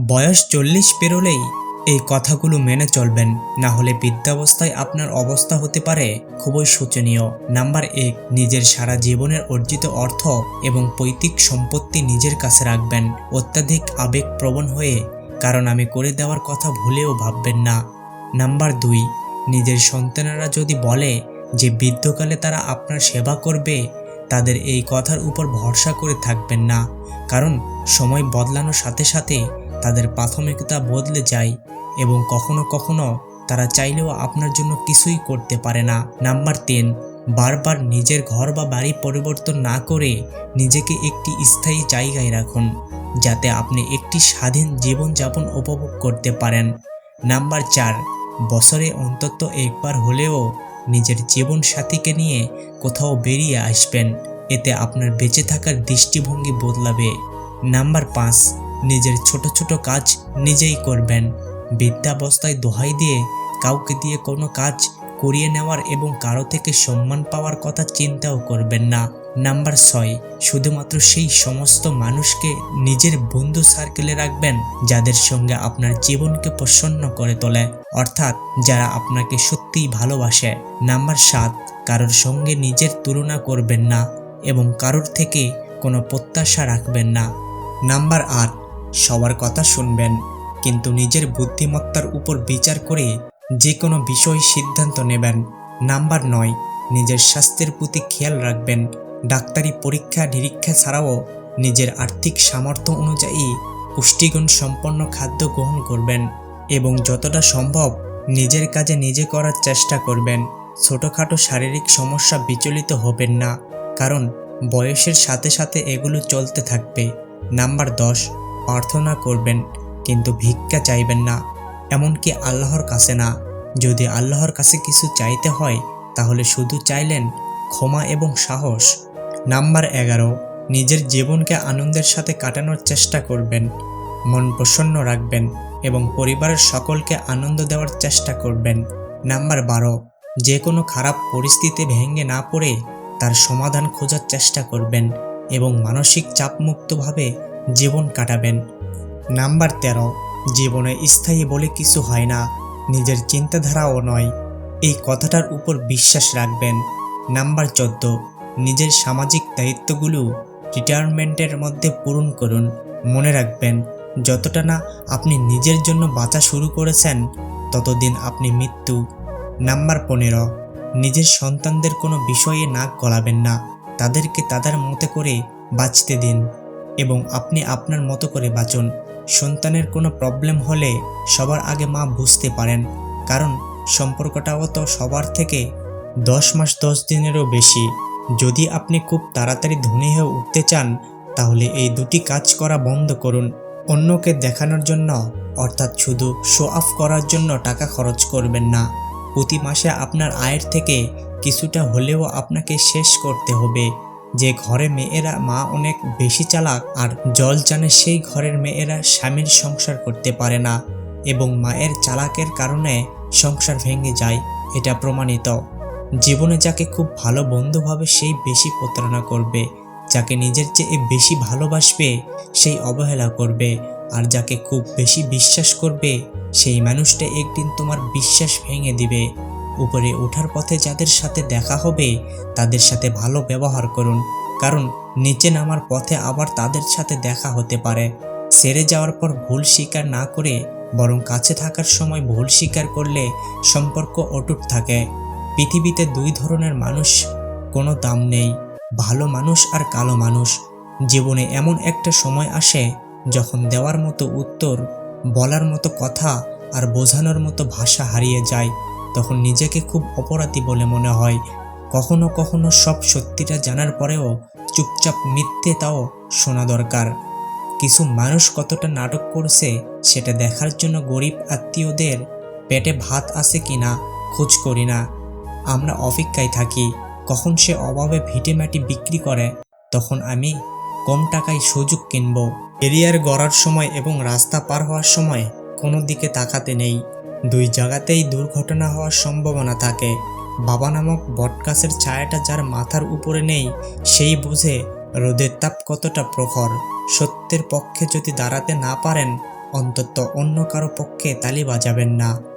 বয়স চল্লিশ পেরোলেই এই কথাগুলো মেনে চলবেন। না হলে বৃদ্ধাবস্থায় আপনার অবস্থা হতে পারে খুবই শোচনীয়। নাম্বার এক, নিজের সারা জীবনের অর্জিত অর্থ এবং পৈতৃক সম্পত্তি নিজের কাছে রাখবেন। অত্যাধিক আবেগপ্রবণ হয়ে কারণ আমি করে দেওয়ার কথা ভুলেও ভাববেন না। নাম্বার দুই, নিজের সন্তানেরা যদি বলে যে বৃদ্ধকালে তারা আপনার সেবা করবে, তাদের এই কথার উপর ভরসা করে থাকবেন না। কারণ সময় বদলানোর সাথে সাথে তাদের প্রাথমিকতা বদলে যায় এবং কখনো কখনো তারা চাইলেও আপনার জন্য কিছুই করতে পারে না। নাম্বার তিন, বারবার নিজের ঘর বা বাড়ি পরিবর্তন না করে নিজেকে একটি স্থায়ী জায়গায় রাখুন, যাতে আপনি একটি স্বাধীন জীবনযাপন উপভোগ করতে পারেন। নাম্বার চার, বছরে অন্তত একবার হলেও নিজের জীবন সাথীকে নিয়ে কোথাও বেরিয়ে আসবেন, এতে আপনার বেঁচে থাকার দৃষ্টিভঙ্গি বদলাবে। নাম্বার পাঁচ নিজের ছোট ছোট কাজ নিজেই করবেন। বৃদ্ধাবস্থায় দোহাই দিয়ে কাউকে দিয়ে কোনো কাজ করিয়ে নেওয়ার এবং কারও থেকে সম্মান পাওয়ার কথা চিন্তাও করবেন না। নাম্বার ছয়, শুধুমাত্র সেই সমস্ত মানুষকে নিজের বন্ধু সার্কেলে রাখবেন যাদের সঙ্গে আপনার জীবনকে প্রসন্ন করে তোলে, অর্থাৎ যারা আপনাকে সত্যিই ভালোবাসে। নাম্বার সাত, কারোর সঙ্গে নিজের তুলনা করবেন না এবং কারোর থেকে কোনো প্রত্যাশা রাখবেন না। নাম্বার আট সবার কথা শুনবেন, কিন্তু নিজের বুদ্ধিমত্তার উপর বিচার করে যে কোনো বিষয় সিদ্ধান্ত নেবেন। নাম্বার নয়, নিজের স্বাস্থ্যের প্রতি খেয়াল রাখবেন। ডাক্তারি পরীক্ষা নিরীক্ষা ছাড়াও নিজের আর্থিক সামর্থ্য অনুযায়ী পুষ্টিগুণ সম্পন্ন খাদ্য গ্রহণ করবেন এবং যতটা সম্ভব নিজের কাজে নিজে করার চেষ্টা করবেন। ছোটোখাটো শারীরিক সমস্যা বিচলিত হবেন না, কারণ বয়সের সাথে সাথে এগুলো চলতে থাকবে। নাম্বার দশ প্রার্থনা করবেন, কিন্তু ভিক্ষা চাইবেন না। এমনকি আল্লাহর কাছে না। যদি আল্লাহর কাছে কিছু চাইতে হয়, তাহলে শুধু চাইলেন ক্ষমা এবং সাহস। নাম্বার এগারো, নিজের জীবনকে আনন্দের সাথে কাটানোর চেষ্টা করবেন। মন প্রসন্ন রাখবেন এবং পরিবারের সকলকে আনন্দ দেওয়ার চেষ্টা করবেন। নাম্বার বারো, যে কোনো খারাপ পরিস্থিতি ভেঙে না পড়ে তার সমাধান খোঁজার চেষ্টা করবেন এবং মানসিক চাপমুক্তভাবে জীবন কাটাবেন। নাম্বার তেরো, জীবনে স্থায়ী বলে কিছু হয় না, নিজের চিন্তাধারাও নয়। এই কথাটার উপর বিশ্বাস রাখবেন। নাম্বার চোদ্দ, নিজের সামাজিক দায়িত্বগুলো রিটায়ারমেন্টের মধ্যে পূরণ করুন। মনে রাখবেন, যতটা না আপনি নিজের জন্য বাঁচা শুরু করেছেন, ততদিন আপনি মৃত্যু। নাম্বার পনেরো, নিজের সন্তানদের কোনো বিষয়ে নাক গলাবেন না। তাদেরকে তাদের মতো করে বাঁচতে দিন। এবং আপনি আপনার মতো করে বাঁচুন। সন্তানের কোনো প্রবলেম হলে সবার আগে মা বুঝতে পারেন, কারণ সম্পর্কটাও তো সবার থেকে দশ মাস দশ দিনেরও বেশি। যদি আপনি খুব তাড়াতাড়ি ধনী হয়ে উঠতে চান, তাহলে এই দুটি কাজ করা বন্ধ করুন। অন্যকে দেখানোর জন্য, অর্থাৎ শুধু শো অফ করার জন্য টাকা খরচ করবেন না। প্রতি মাসে আপনার আয়ের থেকে কিছুটা হলেও আপনাকে শেষ করতে হবে। যে ঘরে মেয়েরা মা অনেক বেশি চালাক আর জল জানে সেই ঘরের মেয়েরা স্বামীর সংসার করতে পারে না এবং মায়ের চালাকের কারণে সংসার ভেঙে যায়, এটা প্রমাণিত। জীবনে যাকে খুব ভালো বন্ধু ভাবে সেই বেশি প্রতারণা করবে, যাকে নিজের চেয়ে বেশি ভালোবাসবে সেই অবহেলা করবে, আর যাকে খুব বেশি বিশ্বাস করবে সেই মানুষটা একদিন তোমার বিশ্বাস ভেঙে দিবে। উপরে ওঠার পথে যাদের সাথে দেখা হবে, তাদের সাথে ভালো ব্যবহার করুন। কারণ নিচে নামার পথে আবার তাদের সাথে দেখা হতে পারে। সেরে যাওয়ার পর ভুল স্বীকার না করে, বরং কাছে থাকার সময় ভুল স্বীকার করলে সম্পর্ক অটুট থাকে। পৃথিবীতে দুই ধরনের মানুষ, কোনো দাম নেই, ভালো মানুষ আর কালো মানুষ। জীবনে এমন একটা সময় আসে, যখন দেওয়ার মতো উত্তর, বলার মতো কথা আর বোঝানোর মতো ভাষা হারিয়ে যায়। তখন নিজেকে খুব অপরাধী বলে মনে হয়। কখনো কখনো সব সত্যিটা জানার পরেও চুপচাপ মিথ্যে তাও শোনা দরকার। কিছু মানুষ কতটা নাটক করছে, সেটা দেখার জন্য গরিব আত্মীয়দের পেটে ভাত আছে কিনা খোঁজ করি না। আমরা অপেক্ষায় থাকি, কখন সে অভাবে ভিটে মাটি বিক্রি করে, তখন আমি কম টাকায় সুযোগ কিনব। এরিয়ার গড়ার সময় এবং রাস্তা পার হওয়ার সময় কোনো দিকে তাকাতে নেই। দুই জায়গাতেই দুর্ঘটনা হওয়ার সম্ভাবনা থাকে। বাবা নামক বটগাছের ছায়াটা যার মাথার উপরে নেই, সেই বুঝে রোদের তাপ কতটা প্রখর। সত্যের পক্ষে যদি দাঁড়াতে না পারেন, অন্তত অন্য কারও পক্ষে তালি বাজাবেন না।